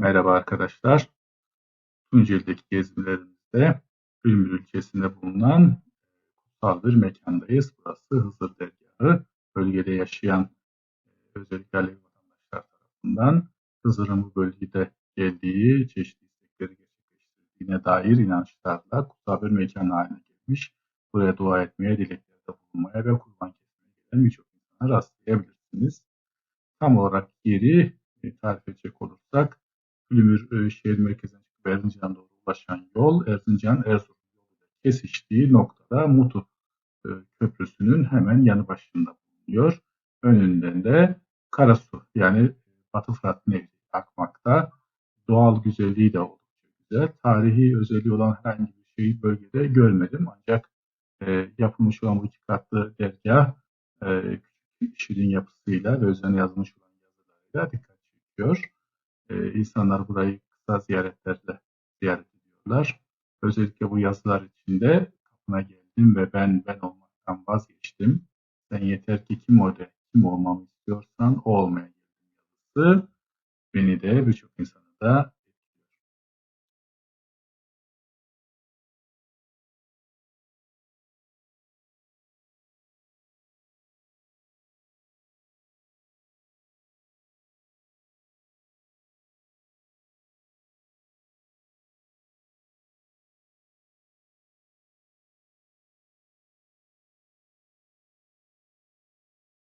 Merhaba arkadaşlar. Tunceli'deki gezimlerimizde Ülmür ilçesinde bulunan kutsal bir mekandayız. Burası Hızır Dergahı. Bölgede yaşayan özellikle Alevi vatandaşlar tarafından Hızır'ın bu bölgede geldiği, çeşitli istekleri gerçekleştirdiğine dair inançlarla kutsal bir mekan haline gelmiş. Buraya dua etmeye, dileklerde bulunmaya ve kurban kesmeye gelen birçok insana rastlayabilirsiniz. Tam olarak yeri e, tarif edecek olursak Gülümür e, şehir merkezine çıkıp Erzincan'a doğru ulaşan yol Erzincan Erzurum kesiştiği noktada Mutu e, Köprüsü'nün hemen yanı başında bulunuyor. Önünden de Karasu yani Batı Fırat Nehri akmakta. Doğal güzelliği de oldukça güzel. Tarihi özelliği olan herhangi bir şeyi bölgede görmedim. Ancak e, yapılmış olan bu iki katlı dergah e, şirin yapısıyla ve üzerine yazılmış olan yazılarıyla dikkat çekiyor. E, insanlar burayı kısa ziyaretlerle ziyaret ediyorlar. Özellikle bu yazılar içinde kapına geldim ve ben ben olmaktan vazgeçtim. Sen yeter ki kim o kim olmamı istiyorsan o olmaya geldim yazısı. Beni de birçok insanı da